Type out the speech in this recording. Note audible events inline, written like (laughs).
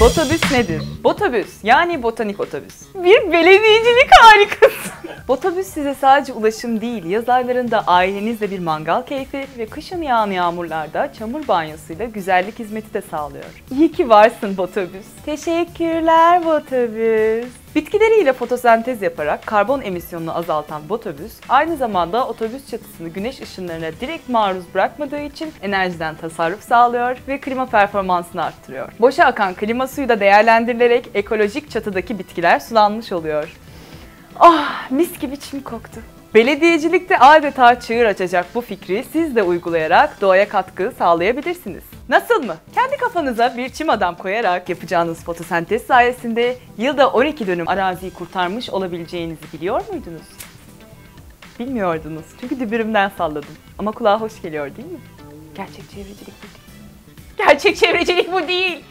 Botobüs nedir? Botobüs yani botanik otobüs. Bir belediyecilik harikası. (laughs) Botobüs size sadece ulaşım değil, yaz aylarında ailenizle bir mangal keyfi ve kışın yağan yağmurlarda çamur banyosuyla güzellik hizmeti de sağlıyor. İyi ki varsın Botobüs. Teşekkürler Botobüs. Bitkileriyle fotosentez yaparak karbon emisyonunu azaltan Botobüs, aynı zamanda otobüs çatısını güneş ışınlarına direkt maruz bırakmadığı için enerjiden tasarruf sağlıyor ve klima performansını arttırıyor. Boşa akan klima suyu da değerlendirilerek ekolojik çatıdaki bitkiler sulanmış oluyor. Ah mis gibi çim koktu. Belediyecilikte adeta çığır açacak bu fikri siz de uygulayarak doğaya katkı sağlayabilirsiniz. Nasıl mı? Kendi kafanıza bir çim adam koyarak yapacağınız fotosentez sayesinde yılda 12 dönüm araziyi kurtarmış olabileceğinizi biliyor muydunuz? Bilmiyordunuz çünkü dübürümden salladım. Ama kulağa hoş geliyor değil mi? Gerçek çevrecilik bu değil. Gerçek çevrecilik bu değil.